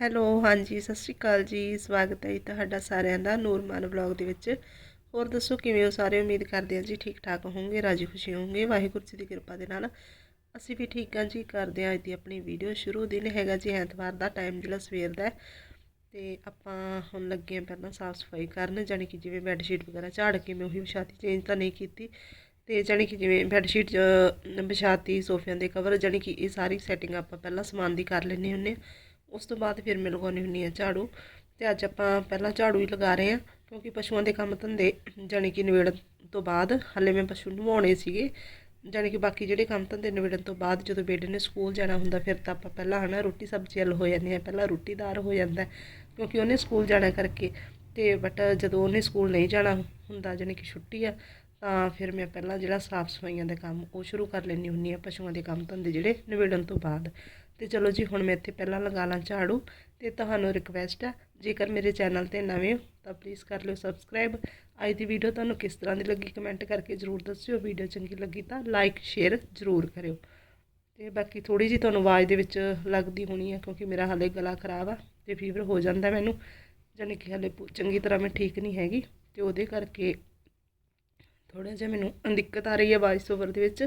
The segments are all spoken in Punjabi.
ਹੈਲੋ, ਹਾਂਜੀ, ਸਤਿ ਸ਼੍ਰੀ ਅਕਾਲ ਜੀ। ਸਵਾਗਤ ਹੈ ਜੀ ਤੁਹਾਡਾ ਸਾਰਿਆਂ ਦਾ ਨੂਰਮਾਨ ਵਲੌਗ ਦੇ ਵਿੱਚ। ਹੋਰ ਦੱਸੋ, ਕਿਵੇਂ ਹੋ ਸਾਰੇ? ਉਮੀਦ ਕਰਦੇ ਹਾਂ ਜੀ ਠੀਕ ਠਾਕ ਹੋਵੋਗੇ, ਰਾਜੀ ਖੁਸ਼ੀ ਹੋਵੋਗੇ। ਵਾਹਿਗੁਰੂ ਜੀ ਦੀ ਕਿਰਪਾ ਦੇ ਨਾਲ ਅਸੀਂ ਵੀ ਠੀਕ ਹਾਂ ਜੀ। ਕਰਦੇ ਹਾਂ ਅੱਜ ਦੀ ਆਪਣੀ ਵੀਡੀਓ ਸ਼ੁਰੂ। ਦਿਨ ਹੈਗਾ ਜੀ ਐਤਵਾਰ ਦਾ ਟਾਈਮ ਜਿਹੜਾ ਸਵੇਰ ਦਾ ਹੈ। ਤੇ ਆਪਾਂ ਹੁਣ ਲੱਗੇ ਹਾਂ ਪਹਿਲਾਂ ਸਾਫ਼ ਸਫ਼ਾਈ ਕਰਨ, ਜਾਣੀ ਕਿ ਜਿਵੇਂ ਬੈੱਡ ਸ਼ੀਟ ਵਗੈਰਾ ਝਾੜ ਕੇ ਮੈਂ ਉਹੀ ਵਿਛਾਤੀ ਚੇਂਜ ਤਾਂ ਨਹੀਂ ਕੀਤੀ। ਤੇ ਜਾਣੀ ਕਿ ਜਿਵੇਂ ਬੈੱਡ ਸ਼ੀਟ ਵਿਛਾਤੀ, ਸੋਫਿਆਂ ਦੇ ਕਵਰ ਜਾਣੀ ਕਿ ਇਹ ਸਾਰੀ ਸੈਟਿੰਗ ਆਪਾਂ ਪਹਿਲਾਂ ਸਮਾਨ ਦੀ ਕਰ ਲੈਂਦੇ ਹੁੰਦੇ ਹਾਂ। ਉਸ ਤੋਂ ਬਾਅਦ ਫਿਰ ਮੈਂ ਲਗਾਉਣੀ ਹੁੰਦੀ ਆ ਝਾੜੂ ਤੇ ਅੱਜ ਆਪਾਂ ਪਹਿਲਾਂ ਝਾੜੂ ਹੀ ਲਗਾ ਰਹੇ ਆ ਕਿਉਂਕਿ ਪਸ਼ੂਆਂ ਦੇ ਕੰਮ ਧੰਦੇ ਜਾਣੀ ਕਿ ਨਿਬੇੜਨ ਤੋਂ ਬਾਅਦ ਹੱਲੇ ਮੈਂ ਪਸ਼ੂ ਨਵਾਉਣੇ ਸੀਗੇ, ਜਾਣੀ ਕਿ ਬਾਕੀ ਜਿਹੜੇ ਕੰਮ ਧੰਦੇ ਨਿਬੇੜਨ ਤੋਂ ਬਾਅਦ ਜਦੋਂ ਬੇਟੇ ਨੇ ਸਕੂਲ ਜਾਣਾ ਹੁੰਦਾ ਫਿਰ ਤਾਂ ਆਪਾਂ ਪਹਿਲਾਂ ਹਨਾ ਰੋਟੀ ਸਬਜ਼ੀ ਵੱਲ ਹੋ ਜਾਂਦੇ ਆ ਪਹਿਲਾਂ ਰੋਟੀਦਾਰ ਹੋ ਜਾਂਦਾ ਕਿਉਂਕਿ ਉਹਨੇ ਸਕੂਲ ਜਾਣਾ ਕਰਕੇ ਤੇ ਬਟ ਜਦੋਂ ਉਹਨੇ ਸਕੂਲ ਨਹੀਂ ਜਾਣਾ ਹੁੰਦਾ ਜਾਣੀ ਕਿ ਛੁੱਟੀ ਆ ਤਾਂ ਫਿਰ ਮੈਂ ਪਹਿਲਾਂ ਜਿਹੜਾ ਸਾਫ਼ ਸਫਾਈਆਂ ਦਾ ਕੰਮ ਉਹ ਸ਼ੁਰੂ ਕਰ ਲੈਂਦੀ ਹੁੰਦੀ ਆ ਪਸ਼ੂਆਂ ਦੇ ਕੰਮ ਧੰਦੇ ਜਿਹੜੇ ਨਿਬੇੜਨ ਤੋਂ ਬਾਅਦ। ਤੇ ਚਲੋ ਜੀ, ਹੁਣ ਮੈਂ ਇੱਥੇ ਪਹਿਲਾਂ ਲਗਾ ਲਾਂ ਝਾੜੂ ਤੇ ਤੁਹਾਨੂੰ ਰਿਕਵੈਸਟ ਆ। ਜੇਕਰ ਮੇਰੇ ਚੈਨਲ ਤੇ ਨਵੇਂ ਹੋ, ਤਾਂ ਪਲੀਜ਼ ਕਰ ਲਿਓ ਸਬਸਕ੍ਰਾਈਬ ਅੱਜ ਦੀ ਵੀਡੀਓ ਤੁਹਾਨੂੰ ਕਿਸ ਤਰ੍ਹਾਂ ਦੀ ਲੱਗੀ ਕਮੈਂਟ ਕਰਕੇ ਜ਼ਰੂਰ ਦੱਸਿਓ। ਵੀਡੀਓ ਚੰਗੀ ਲੱਗੀ ਤਾਂ ਲਾਈਕ ਸ਼ੇਅਰ ਜ਼ਰੂਰ ਕਰਿਓ। ਤੇ ਬਾਕੀ ਥੋੜੀ ਜੀ ਤੁਹਾਨੂੰ ਆਵਾਜ਼ ਦੇ ਵਿੱਚ ਲੱਗਦੀ ਹੋਣੀ ਹੈ ਕਿਉਂਕਿ ਮੇਰਾ ਹਾਲੇ ਗਲਾ ਖਰਾਬ ਆ ਤੇ ਫੀਵਰ ਹੋ ਜਾਂਦਾ ਮੈਨੂੰ। ਜਾਣੀ ਕਿ ਹਾਲੇ ਪੂ- ਚੰਗੀ ਤਰ੍ਹਾਂ ਮੈਂ ਠੀਕ ਨਹੀਂ ਹੈਗੀ ਤੇ ਉਹਦੇ ਕਰਕੇ ਥੋੜਾ ਜਿਹਾ ਮੈਨੂੰ ਦਿੱਕਤ ਆ ਰਹੀ ਹੈ ਵਾਇਸ ਓਵਰ ਦੇ ਵਿੱਚ।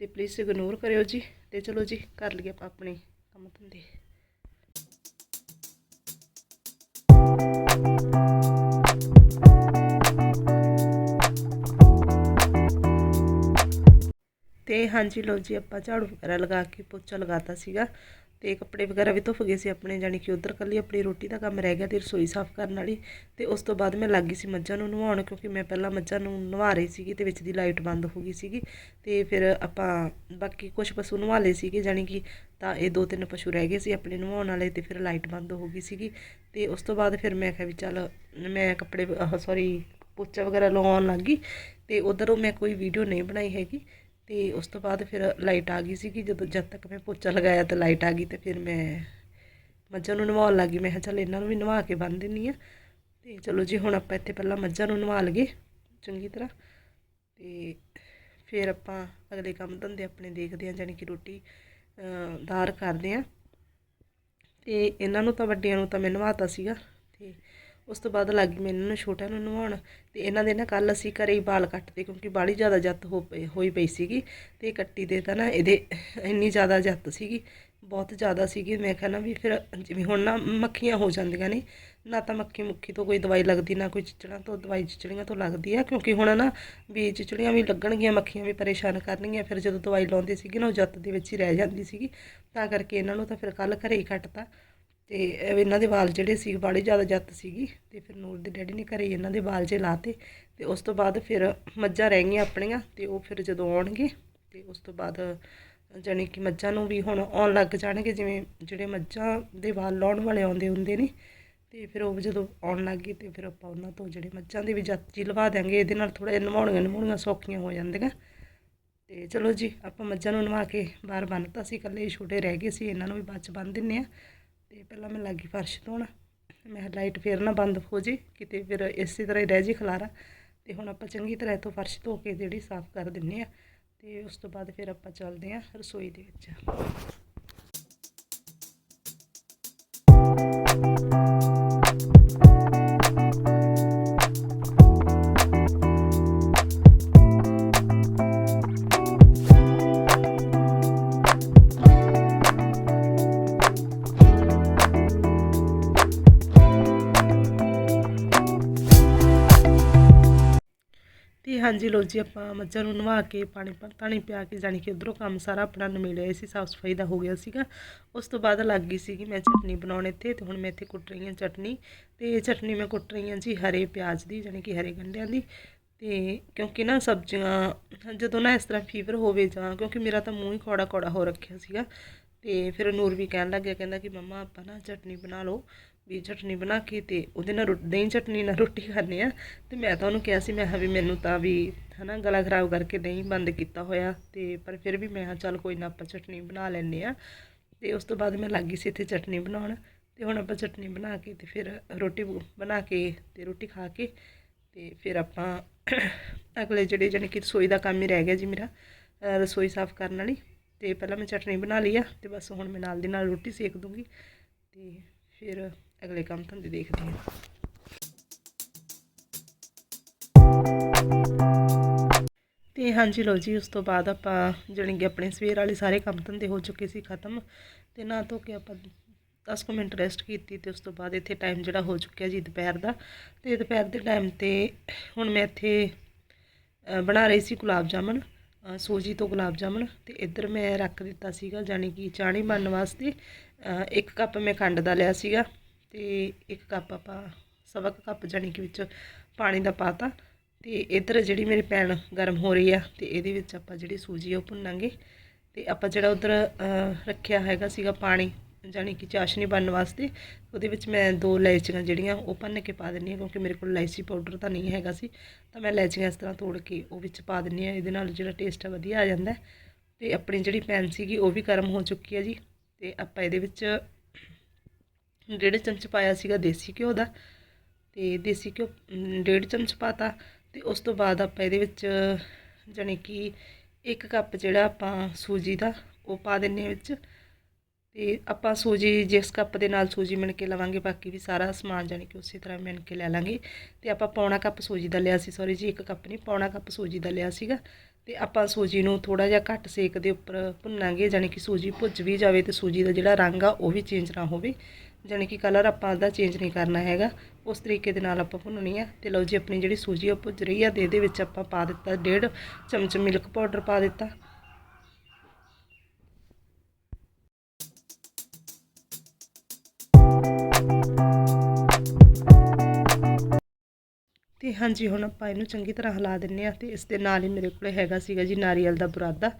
ਤੇ ਪਲੀਜ਼ ਇਗਨੋਰ ਕਰਿਓ ਜੀ ਤੇ ਚਲੋ ਜੀ, ਕਰ ਲਈਏ ਆਪਾਂ ਆਪਣੇ ਕੰਮ ਧੰਦੇ। ਤੇ ਹਾਂਜੀ ਲਓ ਜੀ, ਆਪਾਂ ਝਾੜੂ ਵਗੈਰਾ ਲਗਾ ਕੇ ਪੋਚਾ ਲਗਾਤਾ ਸੀਗਾ। ਤੇ ਕੱਪੜੇ ਵਗੈਰਾ ਵੀ ਧੁੱਪ ਗਏ ਸੀ ਆਪਣੇ ਜਾਨੀ ਕਿ ਉਧਰ ਕੱਲੀ ਆਪਣੀ ਰੋਟੀ ਦਾ ਕੰਮ ਰਹਿ ਗਿਆ ਤੇ ਰਸੋਈ ਸਾਫ਼ ਕਰਨ ਵਾਲੀ ਤੇ ਉਸ ਤੋਂ ਬਾਅਦ ਮੈਂ ਲੱਗ ਗਈ ਸੀ ਮੱਝਾਂ ਨੂੰ ਨਵਾਉਣ ਕਿਉਂਕਿ ਮੈਂ ਪਹਿਲਾਂ ਮੱਝਾਂ ਨੂੰ ਨਵਾ ਰਹੀ ਸੀਗੀ ਤੇ ਵਿੱਚ ਦੀ ਲਾਈਟ ਬੰਦ ਹੋ ਗਈ ਸੀਗੀ ਤੇ ਫਿਰ ਆਪਾਂ ਬਾਕੀ ਕੁਝ ਪਸ਼ੂ ਨਵਾ ਲਏ ਸੀਗੇ ਜਾਨੀ ਕਿ ਤਾਂ ਇਹ ਦੋ ਤਿੰਨ ਪਸ਼ੂ ਰਹਿ ਗਏ ਸੀ ਆਪਣੇ ਨਵਾਉਣ ਵਾਲੇ ਤੇ ਫਿਰ ਲਾਈਟ ਬੰਦ ਹੋ ਗਈ ਸੀਗੀ ਤੇ ਉਸ ਤੋਂ ਬਾਅਦ ਫਿਰ ਮੈਂ ਕਿਹਾ ਵੀ ਚੱਲ ਮੈਂ ਕੱਪੜੇ ਸੌਰੀ ਪੋਚਾ ਵਗੈਰਾ ਲਗਾਉਣ ਲੱਗ ਗਈ ਤੇ ਉਧਰੋਂ ਮੈਂ ਕੋਈ ਵੀਡੀਓ ਨਹੀਂ ਬਣਾਈ ਹੈਗੀ ਅਤੇ ਉਸ ਤੋਂ ਬਾਅਦ ਫਿਰ ਲਾਈਟ ਆ ਗਈ ਸੀਗੀ, ਜਦੋਂ ਜਦ ਤੱਕ ਮੈਂ ਪੋਚਾ ਲਗਾਇਆ ਤਾਂ ਲਾਈਟ ਆ ਗਈ ਤੇ ਫਿਰ ਮੈਂ ਮੱਝਾਂ ਨੂੰ ਨਵਾਉਣ ਲੱਗੀ ਮੈਂ ਕਿਹਾ ਚੱਲ ਇਹਨਾਂ ਨੂੰ ਵੀ ਨਵਾ ਕੇ ਬੰਨ ਦਿੰਨੀ ਆ ਅਤੇ ਚਲੋ ਜੀ, ਹੁਣ ਆਪਾਂ ਇੱਥੇ ਪਹਿਲਾਂ ਮੱਝਾਂ ਨੂੰ ਨਵਾ ਲਈਏ, ਚੰਗੀ ਤਰ੍ਹਾਂ। ਅਤੇ ਫਿਰ ਆਪਾਂ ਅਗਲੇ ਕੰਮ ਧੰਦੇ ਆਪਣੇ ਦੇਖਦੇ ਆ ਜਾਨੀ ਕਿ ਰੋਟੀ ਦਾਰ ਕਰਦੇ ਆ ਤੇ ਇਹਨਾਂ ਨੂੰ ਤਾਂ, ਵੱਡਿਆਂ ਨੂੰ ਤਾਂ ਮੈਂ ਨਵਾਤਾ ਸੀਗਾ। ਤੇ ਉਸ ਤੋਂ ਬਾਅਦ ਲੱਗ ਗਈ ਮੈਂ ਇਹਨਾਂ ਨੂੰ ਛੋਟਿਆਂ ਨੂੰ ਨਵਾਉਣ। ਤੇ ਇਹਨਾਂ ਦੇ ਨਾ ਕੱਲ ਅਸੀਂ ਘਰੇ ਹੀ ਵਾਲ ਕੱਟਦੇ ਕਿਉਂਕਿ ਬਾੜੀ ਜ਼ਿਆਦਾ ਜੱਤ ਹੋ ਪਈ, ਹੋਈ ਪਈ ਸੀਗੀ ਤੇ ਕੱਟੀ ਦੇ ਤਾਂ ਨਾ ਇਹਦੇ ਇੰਨੀ ਜ਼ਿਆਦਾ ਜੱਤ ਸੀਗੀ, ਬਹੁਤ ਜ਼ਿਆਦਾ ਸੀਗੀ। ਮੈਂ ਕਿਹਾ ਨਾ ਵੀ ਫਿਰ ਜਿਵੇਂ ਹੁਣ ਨਾ ਮੱਖੀਆਂ ਹੋ ਜਾਂਦੀਆਂ ਨੇ, ਨਾ ਤਾਂ ਮੱਖੀ ਮੁੱਖੀ ਤੋਂ ਕੋਈ ਦਵਾਈ ਲੱਗਦੀ, ਨਾ ਕੋਈ ਚਿਚੜਾਂ ਤੋਂ ਦਵਾਈ ਚਿਚੜੀਆਂ ਤੋਂ ਲੱਗਦੀ ਆ ਕਿਉਂਕਿ ਹੁਣ ਨਾ ਵੀ ਚਿਚੜੀਆਂ ਵੀ ਲੱਗਣਗੀਆਂ, ਮੱਖੀਆਂ ਵੀ ਪਰੇਸ਼ਾਨ ਕਰਨਗੀਆਂ, ਫਿਰ ਜਦੋਂ ਦਵਾਈ ਲਾਉਂਦੇ ਸੀਗੇ ਨਾ ਉਹ ਜੱਤ ਦੇ ਵਿੱਚ ਹੀ ਰਹਿ ਜਾਂਦੀ ਸੀਗੀ। ਤਾਂ ਕਰਕੇ ਇਹਨਾਂ ਨੂੰ ਤਾਂ ਫਿਰ ਕੱਲ ਘਰੇ ਹੀ ਕੱਟਤਾ। ਤੇ ਇਹਨਾਂ ਦੇ ਵਾਲ ਜਿਹੜੇ ਸੀ ਬੜੀ ਜ਼ਿਆਦਾ ਜੱਤ ਸੀਗੀ ਤੇ ਫਿਰ ਨੂਰ ਦੇ ਡੈਡੀ ਨੇ ਘਰੇ ਇਹਨਾਂ ਦੇ ਵਾਲ ਜੇ ਲਾਤੇ ਤੇ ਉਸ ਤੋਂ ਬਾਅਦ ਫਿਰ ਮੱਝਾਂ ਰਹਿ ਗਈਆਂ ਆਪਣੀਆਂ ਤੇ ਉਹ ਫਿਰ ਜਦੋਂ ਆਉਣਗੇ ਤੇ ਉਸ ਤੋਂ ਬਾਅਦ ਜਾਣੀ ਕਿ ਮੱਝਾਂ ਨੂੰ ਵੀ ਹੁਣ ਆਉਣ ਲੱਗ ਜਾਣਗੇ ਜਿਵੇਂ ਜਿਹੜੇ ਮੱਝਾਂ ਦੇ ਵਾਲ ਲਾਉਣ ਵਾਲੇ ਆਉਂਦੇ ਹੁੰਦੇ ਨੇ ਤੇ ਫਿਰ ਉਹ ਜਦੋਂ ਆਉਣ ਲੱਗ ਗਏ ਤੇ ਫਿਰ ਆਪਾਂ ਉਹਨਾਂ ਤੋਂ ਜਿਹੜੇ ਮੱਝਾਂ ਦੀ ਵੀ ਜੱਤ ਜੀ ਲਵਾ ਦਿਆਂਗੇ, ਇਹਦੇ ਨਾਲ ਥੋੜਾ ਜਿਹਾ ਨਵਾਉਣੀਆਂ ਨਵਾਉਣੀਆਂ ਸੌਖੀਆਂ ਹੋ ਜਾਂਦੀਆਂ। ਤੇ ਚਲੋ ਜੀ, ਆਪਾਂ ਮੱਝਾਂ ਨੂੰ ਨਵਾ ਕੇ ਬਾਹਰ ਬੰਨਤਾ ਸੀ, ਇਕੱਲੇ ਛੋਟੇ ਰਹਿ ਗਏ ਸੀ, ਇਹਨਾਂ ਨੂੰ ਵੀ ਬਾਅਦ ਚ ਬੰਨ ਦਿੰਨੇ ਆ ਤੇ ਪਹਿਲਾਂ ਮੈਂ ਲੱਗੀ ਫਰਸ਼ ਧੋਣ ਮੈਂ ਲਾਈਟ ਫੇਰ ਨਾ ਬੰਦ ਹੋ ਜੇ, ਕਿਤੇ ਫਿਰ ਇਸੇ ਤਰ੍ਹਾਂ ਹੀ ਰਹਿ ਜੇ ਖਲਾਰਾ। ਤੇ ਹੁਣ ਆਪਾਂ ਚੰਗੀ ਤਰ੍ਹਾਂ ਇਥੋਂ ਫਰਸ਼ ਧੋ ਕੇ ਜਿਹੜੀ ਸਾਫ਼ ਕਰ ਦਿੰਨੇ ਆ, ਤੇ ਉਸ ਤੋਂ ਬਾਅਦ ਫਿਰ ਆਪਾਂ ਚੱਲਦੇ ਆ ਰਸੋਈ ਦੇ ਵਿੱਚ। ਹਾਂਜੀ ਲੋ ਜੀ, ਆਪਾਂ ਮੱਝਾਂ ਨੂੰ ਨਵਾ ਕੇ ਪਾਣੀ ਪਾਣੀ ਪਿਆ ਕੇ ਜਾਣੀ ਕਿ ਉਧਰੋਂ ਕੰਮ ਸਾਰਾ ਆਪਣਾ ਨਿਮੇੜਿਆ ਸੀ, ਸਾਫ਼ ਸਫ਼ਾਈ ਦਾ ਹੋ ਗਿਆ ਸੀਗਾ। ਉਸ ਤੋਂ ਬਾਅਦ ਲੱਗ ਗਈ ਸੀਗੀ ਮੈਂ ਚਟਨੀ ਬਣਾਉਣ ਇੱਥੇ ਤੇ ਹੁਣ ਮੈਂ ਇੱਥੇ ਕੁੱਟ ਰਹੀ ਹਾਂ ਚਟਨੀ ਤੇ ਚਟਨੀ ਮੈਂ ਕੁੱਟ ਰਹੀ ਹਾਂ ਜੀ ਹਰੇ ਪਿਆਜ਼ ਦੀ, ਜਾਣੀ ਕਿ ਹਰੇ ਗੰਢਿਆਂ ਦੀ ਤੇ ਕਿਉਂਕਿ ਨਾ ਸਬਜ਼ੀਆਂ, ਜਦੋਂ ਨਾ ਇਸ ਤਰ੍ਹਾਂ ਫੀਵਰ ਹੋਵੇ ਜਾਂ ਕਿਉਂਕਿ ਮੇਰਾ ਤਾਂ ਮੂੰਹ ਹੀ ਕੌੜਾ ਕੌੜਾ ਹੋ ਰੱਖਿਆ ਸੀਗਾ ਤੇ ਫਿਰ ਨੂਰ ਵੀ ਕਹਿਣ ਲੱਗਿਆ, ਕਹਿੰਦਾ ਕਿ ਮੰਮਾ ਆਪਾਂ ਨਾ ਚਟਨੀ ਬਣਾ ਲਓ ਵੀ ਚਟਨੀ ਬਣਾ ਕੇ ਤੇ ਉਹਦੇ ਨਾਲ ਰੋ- ਦਹੀਂ ਚਟਨੀ ਨਾਲ ਰੋਟੀ ਖਾਣੇ ਆ। ਤੇ ਮੈਂ ਤਾਂ ਉਹਨੂੰ ਕਿਹਾ ਸੀ, ਮੈਂ ਹਾਂ ਵੀ ਮੈਨੂੰ ਤਾਂ ਵੀ ਹਨਾ ਗਲਾ ਖਰਾਬ ਕਰਕੇ ਦਹੀਂ ਬੰਦ ਕੀਤਾ ਹੋਇਆ। ਤੇ ਪਰ ਫਿਰ ਵੀ ਮੈਂ ਹਾਂ ਚੱਲ ਕੋਈ ਨਾ ਆਪਾਂ ਚਟਨੀ ਬਣਾ ਲੈਂਦੇ ਆ। ਤੇ ਉਸ ਤੋਂ ਬਾਅਦ ਮੈਂ ਲੱਗੀ ਸੀ ਇੱਥੇ ਚਟਨੀ ਬਣਾਉਣ। ਤੇ ਹੁਣ ਆਪਾਂ ਚਟਨੀ ਬਣਾ ਕੇ ਤੇ ਫਿਰ ਰੋਟੀ ਬ- ਬਣਾ ਕੇ ਤੇ ਰੋਟੀ ਖਾ ਕੇ ਤੇ ਫਿਰ ਆਪਾਂ ਅਗਲੇ ਜਿਹੜੇ ਜਾਣੀ ਕਿ ਰਸੋਈ ਦਾ ਕੰਮ ਹੀ ਰਹਿ ਗਿਆ ਜੀ ਮੇਰਾ ਰਸੋਈ ਸਾਫ਼ ਕਰਨ ਵਾਲੀ। ਤੇ ਪਹਿਲਾਂ ਮੈਂ ਚਟਨੀ ਬਣਾ ਲਈ ਆ ਤੇ ਬਸ ਹੁਣ ਮੈਂ ਨਾਲ ਦੀ ਨਾਲ ਰੋਟੀ ਸੇਕ ਦੂੰਗੀ। ਤੇ ਫਿਰ ਅਗਲੇ ਕੰਮ ਧੰਦੇ ਦੇਖਦੇ ਹਾਂ। ਤੇ ਹਾਂਜੀ ਲਓ ਜੀ ਉਸ ਤੋਂ ਬਾਅਦ ਆਪਾਂ ਜਾਣੀ ਕਿ ਆਪਣੇ ਸਵੇਰ ਵਾਲੇ ਸਾਰੇ ਕੰਮ ਧੰਦੇ ਹੋ ਚੁੱਕੇ ਸੀ ਖਤਮ। ਤੇ ਨਾ ਧੋ ਕੇ ਆਪਾਂ 10 ਕੁ ਮਿੰਟ ਰੈਸਟ ਕੀਤੀ ਤੇ ਉਸ ਤੋਂ ਬਾਅਦ ਇੱਥੇ ਟਾਈਮ ਜਿਹੜਾ ਹੋ ਚੁੱਕਿਆ ਜੀ ਦੁਪਹਿਰ ਦਾ। ਤੇ ਦੁਪਹਿਰ ਦੇ ਟਾਈਮ ਤੇ ਹੁਣ ਮੈਂ ਇੱਥੇ ਬਣਾ ਰਹੀ ਸੀ ਗੁਲਾਬ ਜਾਮਨ ਅ, ਸੂਜੀ ਤੋਂ ਗੁਲਾਬ ਜਾਮਨ ਤੇ ਇੱਧਰ ਮੈਂ ਰੱਖ ਦਿੱਤਾ ਸੀਗਾ ਜਾਣੀ ਕਿ ਚਾਣੀ ਬਣਨ ਵਾਸਤੇ ਇੱਕ ਕੱਪ ਮੈਂ ਖੰਡ ਦਾ ਲਿਆ ਸੀਗਾ। ਤੇ ਇੱਕ ਕੱਪ ਆਪਾਂ ਸਵਾ ਕੁ ਕੱਪ ਜਾਣੀ ਕਿ ਵਿੱਚ ਪਾਣੀ ਦਾ ਪਾਤਾ ਤੇ ਇੱਧਰ ਜਿਹੜੀ ਮੇਰੀ ਪੈਨ ਗਰਮ ਹੋ ਰਹੀ ਆ ਤੇ ਇਹਦੇ ਵਿੱਚ ਆਪਾਂ ਜਿਹੜੀ ਸੂਜੀ ਉਹ ਭੁੰਨਾਂਗੇ ਤੇ ਆਪਾਂ ਜਿਹੜਾ ਉਧਰ ਰੱਖਿਆ ਹੈਗਾ ਸੀਗਾ ਪਾਣੀ ਜਾਣੀ ਕਿ ਚਾਸ਼ਨੀ ਬਣਨ ਵਾਸਤੇ, ਉਹਦੇ ਵਿੱਚ ਮੈਂ ਦੋ ਇਲਾਇਚੀਆਂ ਜਿਹੜੀਆਂ ਉਹ ਭੰਨ ਕੇ ਪਾ ਦਿੰਨੀ ਆ ਕਿਉਂਕਿ ਮੇਰੇ ਕੋਲ ਇਲਾਇਚੀ ਪਾਊਡਰ ਤਾਂ ਨਹੀਂ ਹੈਗਾ ਸੀ, ਤਾਂ ਮੈਂ ਇਲਾਇਚੀਆਂ ਇਸ ਤਰ੍ਹਾਂ ਤੋੜ ਕੇ ਉਹ ਵਿੱਚ ਪਾ ਦਿੰਨੀ ਆ ਇਹਦੇ ਨਾਲ ਜਿਹੜਾ ਟੇਸਟ ਆ ਵਧੀਆ ਆ ਜਾਂਦਾ ਹੈ। ਤੇ ਆਪਣੀ ਜਿਹੜੀ ਪੈਨ ਸੀਗੀ ਉਹ ਵੀ ਗਰਮ ਹੋ ਚੁੱਕੀ ਹੈ ਜੀ ਤੇ ਆਪਾਂ ਇਹਦੇ ਵਿੱਚ ਡੇਢ ਚਮਚ ਪਾਇਆ ਸੀਗਾ ਦੇਸੀ ਘਿਓ ਦਾ ਤੇ ਦੇਸੀ ਘਿਓ ਡੇਢ ਚਮਚ ਪਾਤਾ ਤੇ ਉਸ ਤੋਂ ਬਾਅਦ ਆਪਾਂ ਇਹਦੇ ਵਿੱਚ, ਜਾਣੀ ਕਿ ਇੱਕ ਕੱਪ ਜਿਹੜਾ ਆਪਾਂ ਸੂਜੀ ਦਾ ਉਹ ਪਾ ਦਿੰਨੇ ਆ ਵਿੱਚ ਤੇ ਆਪਾਂ ਸੂਜੀ ਜਿਸ ਕੱਪ ਦੇ ਨਾਲ ਸੂਜੀ ਮਿਣ ਕੇ ਲਵਾਂਗੇ, ਬਾਕੀ ਵੀ ਸਾਰਾ ਸਮਾਨ ਜਾਣੀ ਕਿ ਉਸੇ ਤਰ੍ਹਾਂ ਮਿਣ ਕੇ ਲੈ ਲਾਂਗੇ ਤੇ ਆਪਾਂ ਪੌਣਾ ਕੱਪ ਸੂਜੀ ਦਾ ਲਿਆ ਸੀ ਸੌਰੀ ਜੀ ਇੱਕ ਕੱਪ ਨਹੀਂ, ਪੌਣਾ ਕੱਪ ਸੂਜੀ ਦਾ ਲਿਆ ਸੀਗਾ ਤੇ ਆਪਾਂ ਸੂਜੀ ਨੂੰ ਥੋੜਾ ਜਿਹਾ ਘੱਟ ਸੇਕ ਦੇ ਉੱਪਰ ਭੁੰਨਾਂਗੇ, ਜਾਣੀ ਕਿ ਸੂਜੀ ਭੁੱਜ ਵੀ ਜਾਵੇ ਤੇ ਸੂਜੀ ਦਾ ਜਿਹੜਾ ਰੰਗ ਆ ਉਹ ਵੀ ਚੇਂਜ ਨਾ ਹੋਵੇ ਜਾਣੀ ਕਿ ਕਲਰ ਆਪਾਂ ਉਹਦਾ ਚੇਂਜ ਨਹੀਂ ਕਰਨਾ ਹੈਗਾ। ਉਸ ਤਰੀਕੇ ਦੇ ਨਾਲ ਆਪਾਂ ਭੁੰਨਣੀ ਆ। ਤੇ ਲਓ ਜੀ, ਆਪਣੀ ਜਿਹੜੀ ਸੂਜੀ ਉਹ ਭੁੱਜ ਰਹੀ ਆ ਤੇ ਇਹਦੇ ਵਿੱਚ ਆਪਾਂ ਪਾ ਦਿੱਤਾ ਡੇਢ ਚਮਚ ਮਿਲਕ ਪਾਊਡਰ ਪਾ ਦਿੱਤਾ। ਤੇ ਹਾਂਜੀ, ਹੁਣ ਆਪਾਂ ਇਹਨੂੰ ਚੰਗੀ ਤਰ੍ਹਾਂ ਹਿਲਾ ਦਿੰਨੇ ਆ ਤੇ ਇਸ ਦੇ ਨਾਲ ਹੀ ਮੇਰੇ ਕੋਲੇ ਹੈਗਾ ਸੀਗਾ ਜੀ ਨਾਰੀਅਲ ਦਾ ਬੁਰਾਦਾ।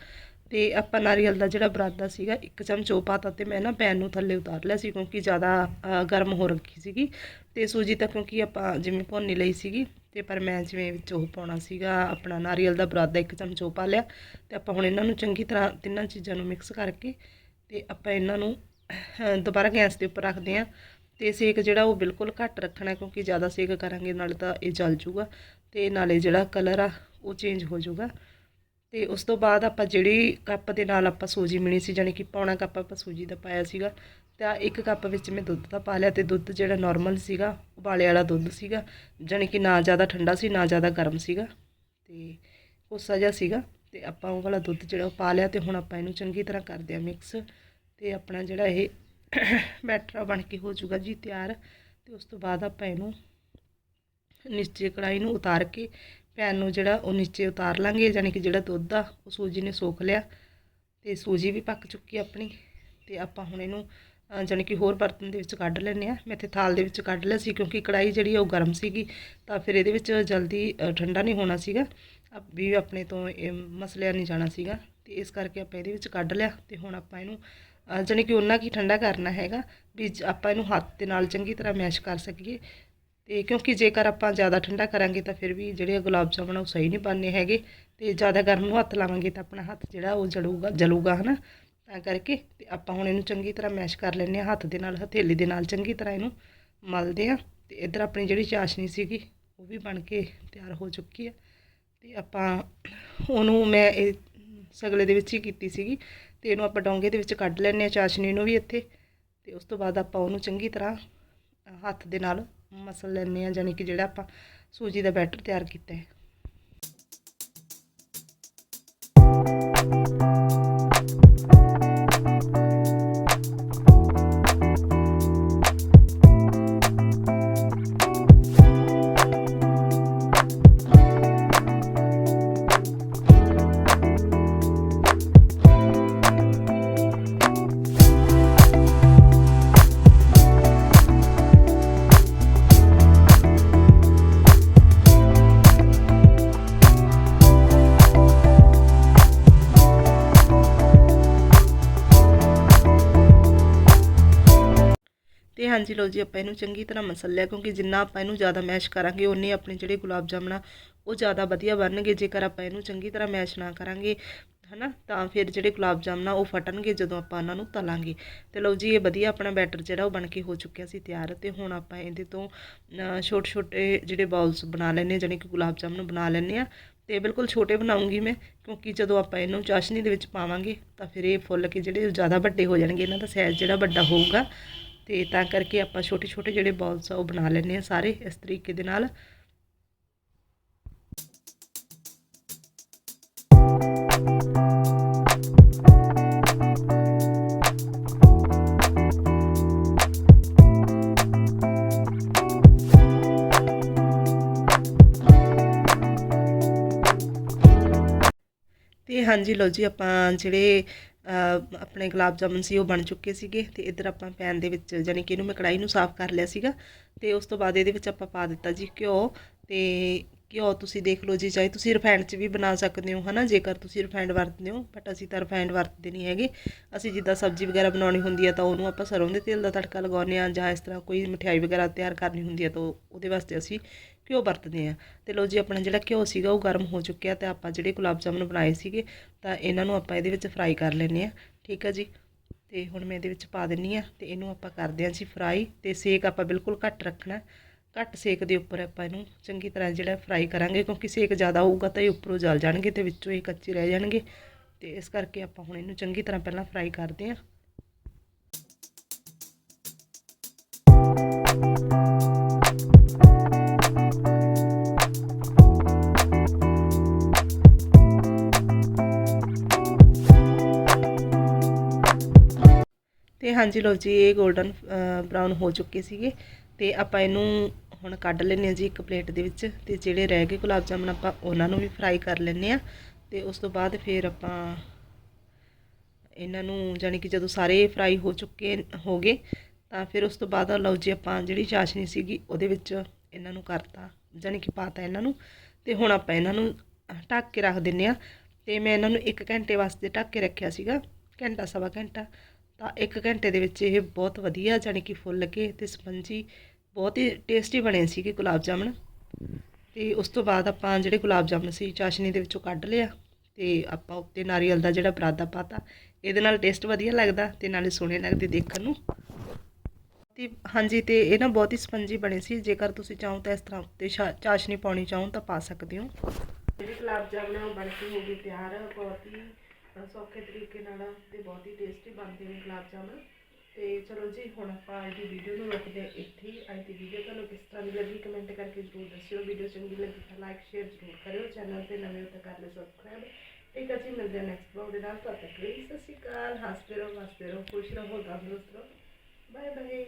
ਤੇ ਆਪਾਂ ਨਾਰੀਅਲ ਦਾ ਜਿਹੜਾ ਬਰਾਦਾ ਸੀਗਾ, ਇੱਕ ਚਮਚ ਉਹ ਪਾਤਾ ਤੇ ਮੈਂ ਨਾ ਪੈਨ ਨੂੰ ਥੱਲੇ ਉਤਾਰ ਲਿਆ ਸੀ ਕਿਉਂਕਿ ਜ਼ਿਆਦਾ ਗਰਮ ਹੋ ਰੱਖੀ ਸੀਗੀ। ਤੇ ਸੂਜੀ ਤਾਂ ਕਿਉਂਕਿ ਆਪਾਂ ਜਿਵੇਂ ਭੁੰਨ ਲਈ ਸੀਗੀ, ਤੇ ਪਰ ਮੈਂ ਜਿਵੇਂ ਵਿੱਚ ਉਹ ਪਾਉਣਾ ਸੀਗਾ, ਆਪਣਾ ਨਾਰੀਅਲ ਦਾ ਬੁਰਾਦਾ ਇੱਕ ਚਮਚ ਉਹ ਪਾ ਲਿਆ। ਤੇ ਆਪਾਂ ਹੁਣ ਇਹਨਾਂ ਨੂੰ ਚੰਗੀ ਤਰ੍ਹਾਂ ਤਿੰਨਾਂ ਚੀਜ਼ਾਂ ਨੂੰ ਮਿਕਸ ਕਰਕੇ ਤੇ ਆਪਾਂ ਇਹਨਾਂ ਨੂੰ ਦੁਬਾਰਾ ਗੈਸ ਦੇ ਉੱਪਰ ਰੱਖਦੇ ਆ ਤੇ ਸੇਕ ਜਿਹੜਾ ਉਹ ਬਿਲਕੁਲ ਘੱਟ ਰੱਖਣਾ ਕਿਉਂਕਿ ਜ਼ਿਆਦਾ ਸੇਕ ਕਰਾਂਗੇ, ਨਾਲੇ ਤਾਂ ਇਹ ਜਲ ਜੂਗਾ। ਤੇ ਨਾਲੇ ਜਿਹੜਾ ਕਲਰ ਆ, ਉਹ ਚੇਂਜ ਹੋ ਜਾਊਗਾ ਤੇ ਉਸ ਤੋਂ ਬਾਅਦ ਆਪਾਂ ਜਿਹੜੀ ਕੱਪ ਦੇ ਨਾਲ ਆਪਾਂ ਸੂਜੀ ਮਿਣੀ ਸੀ, ਜਾਣੀ ਕਿ ਪੌਣਾ ਕੱਪ ਆਪਾਂ ਸੂਜੀ ਦਾ ਪਾਇਆ ਸੀਗਾ, ਤਾਂ ਇੱਕ ਕੱਪ ਵਿੱਚ ਮੈਂ ਦੁੱਧ ਦਾ ਪਾ ਲਿਆ ਤੇ ਦੁੱਧ ਜਿਹੜਾ ਨਾਰਮਲ ਸੀਗਾ, ਉਬਾਲੇ ਵਾਲਾ ਦੁੱਧ ਸੀਗਾ, ਜਾਣੀ ਕਿ ਨਾ ਜ਼ਿਆਦਾ ਠੰਡਾ ਸੀ, ਨਾ ਜ਼ਿਆਦਾ ਗਰਮ ਸੀਗਾ ਤੇ ਕੋਸਾ ਜਿਹਾ ਸੀਗਾ ਤੇ ਆਪਾਂ ਉਹ ਵਾਲਾ ਦੁੱਧ ਜਿਹੜਾ ਉਹ ਪਾ ਲਿਆ ਤੇ ਹੁਣ ਆਪਾਂ ਇਹਨੂੰ ਚੰਗੀ ਤਰ੍ਹਾਂ ਕਰਦੇ ਆ ਮਿਕਸ ਤੇ ਆਪਣਾ ਜਿਹੜਾ ਇਹ ਬੈਟਰ ਬਣ ਕੇ ਹੋ ਜਾਊਗਾ ਜੀ ਤਿਆਰ ਤੇ ਉਸ ਤੋਂ ਬਾਅਦ ਆਪਾਂ ਇਹਨੂੰ ਨੀਚੇ ਕੜਾਈ ਨੂੰ ਉਤਾਰ ਕੇ ਪੈਨ ਨੂੰ ਜਿਹੜਾ ਉਹ ਨੀਚੇ ਉਤਾਰ ਲਾਂਗੇ ਯਾਨੀ ਕਿ ਜਿਹੜਾ ਦੁੱਧ ਆ ਉਹ ਸੂਜੀ ਨੇ ਸੋਖ ਲਿਆ ਤੇ ਸੂਜੀ ਵੀ ਪੱਕ ਚੁੱਕੀ ਆਪਣੀ ਤੇ ਆਪਾਂ ਹੁਣ ਇਹਨੂੰ ਅ, ਜਾਣੀ ਕਿ ਹੋਰ ਬਰਤਨ ਦੇ ਵਿੱਚ ਕੱਢ ਲੈਂਦੇ ਆ ਮੈਂ ਇੱਥੇ ਥਾਲ ਦੇ ਵਿੱਚ ਕੱਢ ਲਿਆ ਸੀ ਕਿਉਂਕਿ ਕੜਾਈ ਜਿਹੜੀ ਆ ਉਹ ਗਰਮ ਸੀਗੀ ਤਾਂ ਫਿਰ ਇਹਦੇ ਵਿੱਚ ਜਲਦੀ ਠੰਡਾ ਨਹੀਂ ਹੋਣਾ ਸੀਗਾ। ਵੀ ਆਪਣੇ ਤੋਂ ਇਹ ਮਸਲਿਆ ਨਹੀਂ ਜਾਣਾ ਸੀਗਾ ਤੇ ਇਸ ਕਰਕੇ ਆਪਾਂ ਇਹਦੇ ਵਿੱਚ ਕੱਢ ਲਿਆ ਤੇ ਹੁਣ ਆਪਾਂ ਇਹਨੂੰ ਅ, ਜਾਣੀ ਕਿ ਉਹਨਾਂ ਕੀ ਠੰਡਾ ਕਰਨਾ ਹੈਗਾ ਵੀ ਜ- ਆਪਾਂ ਇਹਨੂੰ ਹੱਥ ਦੇ ਨਾਲ ਚੰਗੀ ਤਰ੍ਹਾਂ ਮੈਸ਼ ਕਰ ਸਕੀਏ ਤੇ ਕਿਉਂਕਿ ਜੇਕਰ ਆਪਾਂ ਜ਼ਿਆਦਾ ਠੰਡਾ ਕਰਾਂਗੇ ਤਾਂ ਫਿਰ ਵੀ ਜਿਹੜੇ ਗੁਲਾਬ ਜਾਮਣ ਆ ਉਹ ਸਹੀ ਨਹੀਂ ਬਣਨੇ ਹੈਗੇ ਤੇ ਜ਼ਿਆਦਾ ਗਰਮ ਨੂੰ ਹੱਥ ਲਾਵਾਂਗੇ ਤਾਂ ਆਪਣਾ ਹੱਥ ਜਿਹੜਾ ਉਹ ਜਲੂਗਾ ਜਲੂਗਾ ਹਨਾ, ਤਾਂ ਕਰਕੇ ਤੇ ਆਪਾਂ ਹੁਣ ਇਹਨੂੰ ਚੰਗੀ ਤਰ੍ਹਾਂ ਮੈਸ਼ ਕਰ ਲੈਂਦੇ ਆ ਹੱਥ ਦੇ ਨਾਲ, ਹਥੇਲੀ ਦੇ ਨਾਲ ਚੰਗੀ ਤਰ੍ਹਾਂ ਇਹਨੂੰ ਮਲਦੇ ਆ ਤੇ ਇੱਧਰ ਆਪਣੀ ਜਿਹੜੀ ਚਾਸ਼ਨੀ ਸੀਗੀ ਉਹ ਵੀ ਬਣ ਕੇ ਤਿਆਰ ਹੋ ਚੁੱਕੀ ਆ ਤੇ ਆਪਾਂ ਉਹਨੂੰ ਮੈਂ ਇਹ ਸਗਲੇ ਦੇ ਵਿੱਚ ਹੀ ਕੀਤੀ ਸੀਗੀ ਤੇ ਇਹਨੂੰ ਆਪਾਂ ਡੋਂਗੇ ਦੇ ਵਿੱਚ ਕੱਢ ਲੈਂਦੇ ਆ ਚਾਸ਼ਨੀ ਨੂੰ ਵੀ ਇੱਥੇ ਤੇ ਉਸ ਤੋਂ ਬਾਅਦ ਆਪਾਂ ਉਹਨੂੰ ਚੰਗੀ ਤਰ੍ਹਾਂ ਹੱਥ ਦੇ ਨਾਲ ਮਸਲ ਲੈਂਦੇ ਹਾਂ ਜਾਣੀ ਕਿ ਜਿਹੜਾ ਆਪਾਂ ਸੂਜੀ ਦਾ ਬੈਟਰ ਤਿਆਰ ਕੀਤਾ ਹੈ। ਹਾਂਜੀ ਲਓ ਜੀ, ਆਪਾਂ ਇਹਨੂੰ ਚੰਗੀ ਤਰ੍ਹਾਂ ਮਸਲ ਲਿਆ, ਕਿਉਂਕਿ ਜਿੰਨਾ ਆਪਾਂ ਇਹਨੂੰ ਜ਼ਿਆਦਾ ਮੈਸ਼ ਕਰਾਂਗੇ ਉਨੇ ਆਪਣੇ ਜਿਹੜੇ ਗੁਲਾਬ ਜਾਮਣਾ ਉਹ ਜ਼ਿਆਦਾ ਵਧੀਆ ਬਣਨਗੇ। ਜੇਕਰ ਆਪਾਂ ਇਹਨੂੰ ਚੰਗੀ ਤਰ੍ਹਾਂ ਮੈਸ਼ ਨਾ ਕਰਾਂਗੇ, ਹਨਾ, ਤਾਂ ਫਿਰ ਜਿਹੜੇ ਗੁਲਾਬ ਜਾਮਣਾ ਉਹ ਫਟਣਗੇ ਜਦੋਂ ਆਪਾਂ ਉਹਨਾਂ ਨੂੰ ਤਲਾਂਗੇ। ਤੇ ਲਓ ਜੀ, ਇਹ ਵਧੀਆ ਆਪਣਾ ਬੈਟਰ ਜਿਹੜਾ, ਉਹ ਬਣ ਕੇ ਹੋ ਚੁੱਕਿਆ ਸੀ ਤਿਆਰ। ਤੇ ਹੁਣ ਆਪਾਂ ਇਹਦੇ ਤੋਂ ਛੋਟੇ ਛੋਟੇ ਜਿਹੜੇ ਬਾਉਲਸ ਬਣਾ ਲੈਣੇ ਜਾਣੀ ਕਿ ਗੁਲਾਬ ਜਾਮਣ ਬਣਾ ਲੈਣੇ ਆ ਤੇ ਬਿਲਕੁਲ ਛੋਟੇ ਬਣਾਉਂਗੀ ਮੈਂ, ਕਿਉਂਕਿ ਜਦੋਂ ਆਪਾਂ ਇਹਨੂੰ ਚਾਸ਼ਨੀ ਦੇ ਵਿੱਚ ਪਾਵਾਂਗੇ, ਤਾਂ ਫਿਰ ਇਹ ਫੁੱਲ ਕੇ ਜਿਹੜੇ ਜ਼ਿਆਦਾ ਵੱਡੇ ਹੋ ਜਾਣਗੇ, ਇਹਨਾਂ ਦਾ ਸਾਈਜ਼ ਜਿਹੜਾ ਵੱਡਾ ਹੋਊਗਾ। ਤੇ ਤਾਂ ਕਰਕੇ ਆਪਾਂ ਛੋਟੇ ਛੋਟੇ ਜਿਹੜੇ ਬਾਲਸ ਆ ਉਹ ਬਣਾ ਲੈਂਦੇ ਆ ਸਾਰੇ ਇਸ ਤਰੀਕੇ ਦੇ ਨਾਲ। ਤੇ ਹਾਂਜੀ ਲਓ ਜੀ, ਆਪਾਂ ਜਿਹੜੇ ਆਪਣੇ ਗੁਲਾਬ ਜਾਮੁਨ ਸੀ, ਉਹ ਬਣ ਚੁੱਕੇ ਸੀਗੇ ਤੇ ਇੱਧਰ ਆਪਾਂ ਪੈਨ ਦੇ ਵਿੱਚ ਜਾਨੀ ਕਿ ਇਹਨੂੰ ਮੈਂ ਕੜਾਈ ਨੂੰ ਸਾਫ਼ ਕਰ ਲਿਆ ਸੀਗਾ ਤੇ ਉਸ ਤੋਂ ਬਾਅਦ ਇਹਦੇ ਵਿੱਚ ਆਪਾਂ ਪਾ ਦਿੱਤਾ ਜੀ ਘਿਓ ਤੇ ਘਿਓ ਤੁਸੀਂ ਦੇਖ ਲਓ ਜੀ, ਚਾਹੇ ਤੁਸੀਂ ਰਿਫਾਈਂਡ 'ਚ ਵੀ ਬਣਾ ਸਕਦੇ ਹੋ, ਹਨਾ, ਜੇਕਰ ਤੁਸੀਂ ਰਿਫਾਈਂਡ ਵਰਤਦੇ ਹੋ ਬਟ ਅਸੀਂ ਤਾਂ ਰਿਫਾਈਂਡ ਵਰਤਦੇ ਨਹੀਂ ਹੈਗੇ। ਅਸੀਂ ਜਿੱਦਾਂ ਸਬਜ਼ੀ ਵਗੈਰਾ ਬਣਾਉਣੀ ਹੁੰਦੀ ਹੈ ਤਾਂ ਉਹਨੂੰ ਆਪਾਂ ਸਰੋਂ ਦੇ ਤੇਲ ਦਾ ਤੜਕਾ ਲਗਾਉਂਦੇ ਆ ਜਾਂ ਇਸ ਤਰ੍ਹਾਂ ਕੋਈ ਮਠਿਆਈ ਵਗੈਰਾ ਤਿਆਰ ਕਰਨੀ ਹੁੰਦੀ ਹੈ ਤਾਂ ਉਹਦੇ ਵਾਸਤੇ ਅਸੀਂ ਘਿਓ ਵਰਤਦੇ ਆ ਤੇ ਲਓ ਜੀ, ਆਪਣਾ ਜਿਹੜਾ ਘਿਓ ਸੀਗਾ ਉਹ ਗਰਮ ਹੋ ਚੁੱਕਿਆ ਤੇ ਆਪਾਂ ਜਿਹੜੇ ਗੁਲਾਬ ਜਾਮੁਨ ਬਣਾਏ ਸੀਗੇ, ਤਾਂ ਇਹਨਾਂ ਨੂੰ ਆਪਾਂ ਇਹਦੇ ਵਿੱਚ ਫਰਾਈ ਕਰ ਲੈਂਦੇ ਆ ਠੀਕ ਆ ਜੀ? ਤੇ ਹੁਣ ਮੈਂ ਇਹਦੇ ਵਿੱਚ ਪਾ ਦਿੰਨੀ ਆ ਤੇ ਇਹਨੂੰ ਆਪਾਂ ਕਰਦੇ ਆ ਜੀ ਫਰਾਈ ਤੇ ਸੇਕ ਆਪਾਂ ਬਿਲਕੁਲ ਘੱਟ ਰੱਖਣਾ ਘੱਟ ਸੇਕ ਦੇ ਉੱਪਰ ਆਪਾਂ ਇਹਨੂੰ ਚੰਗੀ ਤਰ੍ਹਾਂ ਜਿਹੜਾ ਫਰਾਈ ਕਰਾਂਗੇ, ਕਿਉਂਕਿ ਸੇਕ ਜ਼ਿਆਦਾ ਹੋਊਗਾ ਤਾਂ ਇਹ ਉੱਪਰੋਂ ਜਲ ਜਾਣਗੇ ਤੇ ਵਿੱਚੋਂ ਇਹ ਕੱਚੇ ਰਹਿ ਜਾਣਗੇ। ਤੇ ਇਸ ਕਰਕੇ ਆਪਾਂ ਹੁਣ ਇਹਨੂੰ ਚੰਗੀ ਤਰ੍ਹਾਂ ਪਹਿਲਾਂ ਫਰਾਈ ਕਰਦੇ ਆ ਹਾਂਜੀ ਲਓ ਜੀ, ਇਹ 골ਡਨ ਬਰਾਊਨ ਹੋ ਚੁੱਕੇ ਸੀਗੇ ਤੇ ਆਪਾਂ ਇਹਨੂੰ ਹੁਣ ਕੱਢ ਲੈਂਦੇ ਹਾਂ ਜੀ ਇੱਕ ਪਲੇਟ ਦੇ ਵਿੱਚ ਤੇ ਜਿਹੜੇ ਰਹਿ ਗਏ ਗੁਲਾਬ ਜਾਮੁਨ ਆਪਾਂ ਉਹਨਾਂ ਨੂੰ ਵੀ ਫਰਾਈ ਕਰ ਲੈਂਦੇ ਆ ਤੇ ਉਸ ਤੋਂ ਬਾਅਦ ਫਿਰ ਆਪਾਂ ਇਹਨਾਂ ਨੂੰ ਜਾਨੀ ਕਿ ਜਦੋਂ ਸਾਰੇ ਫਰਾਈ ਹੋ ਚੁੱਕੇ, ਹੋ ਗਏ ਤਾਂ ਫਿਰ ਉਸ ਤੋਂ ਬਾਅਦ ਲਓ ਜੀ ਆਪਾਂ ਜਿਹੜੀ ਚਾਸ਼ਨੀ ਸੀਗੀ ਉਹਦੇ ਵਿੱਚ ਇਹਨਾਂ ਨੂੰ ਕਰਤਾ ਜਾਨੀ ਕਿ ਪਾਤਾ ਇਹਨਾਂ ਨੂੰ ਤੇ ਹੁਣ ਆਪਾਂ ਇਹਨਾਂ ਨੂੰ ਢੱਕ ਕੇ ਰੱਖ ਦਿੰਨੇ ਆ ਤੇ ਮੈਂ ਇਹਨਾਂ ਨੂੰ 1 ਘੰਟੇ ਵਾਸਤੇ ਢੱਕ ਕੇ ਰੱਖਿਆ ਸੀਗਾ, ਘੰਟਾ ਸਵਾ ਘੰਟਾ ਤਾਂ 1 ਘੰਟੇ ਦੇ ਵਿੱਚ ਇਹ ਬਹੁਤ ਵਧੀਆ ਜਾਨੀ ਕਿ ਫੁੱਲ ਕੇ ਤੇ ਸਪੰਜੀ ਬਹੁਤ ਹੀ ਟੇਸਟੀ ਬਣੇ ਸੀਗੇ ਗੁਲਾਬ ਜਾਮਣ। ਤੇ ਉਸ ਤੋਂ ਬਾਅਦ ਆਪਾਂ ਜਿਹੜੇ ਗੁਲਾਬ ਜਾਮਣ ਸੀ ਚਾਸ਼ਨੀ ਦੇ ਵਿੱਚੋਂ ਕੱਢ ਲਿਆ ਤੇ ਆਪਾਂ ਉੱਤੇ ਨਾਰੀਅਲ ਦਾ ਜਿਹੜਾ ਬਰਾਦਾ ਪਾਤਾ। ਇਹਦੇ ਨਾਲ ਟੇਸਟ ਵਧੀਆ ਲੱਗਦਾ ਤੇ ਨਾਲੇ ਸੋਹਣੇ ਲੱਗਦੇ ਦੇਖਣ ਨੂੰ। ਤੇ ਹਾਂਜੀ, ਤੇ ਇਹ ਨਾ ਬਹੁਤ ਹੀ ਸਪੰਜੀ ਬਣੇ ਸੀ। ਜੇਕਰ ਤੁਸੀਂ ਚਾਹੋ ਤਾਂ ਇਸ ਤਰ੍ਹਾਂ ਉੱਤੇ ਸ਼ਾ- ਚਾਸ਼ਨੀ ਪਾਉਣੀ ਚਾਹੋ ਤਾਂ ਪਾ ਸਕਦੇ ਹੋ। ਜਿਹੜੀ ਗੁਲਾਬ ਜਾਮਣ ਆ ਉਹ ਬਣ ਕੇ ਹੋ ਗਏ ਤਿਆਰ, ਬਹੁਤ ਹੀ ਸੌਖੇ ਤਰੀਕੇ ਨਾਲ ਤੇ ਬਹੁਤ ਹੀ ਟੇਸਟੀ ਬਣਦੇ ਨੇ ਗੁਲਾਬ ਜਾਮਣ। ਤੇ ਚਲੋ ਜੀ, ਹੁਣ ਆਪਾਂ ਅੱਜ ਦੀ ਵੀਡੀਓ ਨੂੰ ਰੋਕਦੇ ਹਾਂ ਇੱਥੇ ਹੀ। ਅੱਜ ਦੀ ਵੀਡੀਓ ਤੁਹਾਨੂੰ ਕਿਸ ਤਰ੍ਹਾਂ ਦੀ ਲੱਗੀ ਕਮੈਂਟ ਕਰਕੇ ਜ਼ਰੂਰ ਦੱਸਿਓ। ਵੀਡੀਓ ਚੰਗੀ ਲੱਗੀ ਤਾਂ ਲਾਈਕ ਸ਼ੇਅਰ ਜ਼ਰੂਰ ਕਰਿਓ। ਚੈਨਲ ਤੇ ਨਵੇਂ ਹੋ ਤਾਂ ਕਰ ਲਓ ਸਬਸਕ੍ਰਾਈਬ ਠੀਕ ਹੈ ਜੀ, ਮਿਲਦੇ ਹਾਂ ਨੈਕਸਟ ਵਲੌਗ ਦੇ ਨਾਲ। ਤਦ ਤੱਕ ਲਈ ਸਤਿ ਸ਼੍ਰੀ ਅਕਾਲ। ਹੱਸਦੇ ਰਹੋ ਹੱਸਦੇ ਰਹੋ, ਖੁਸ਼ ਰਹੋ, ਤੰਦਰੁਸਤ ਰਹੋ। Bye bye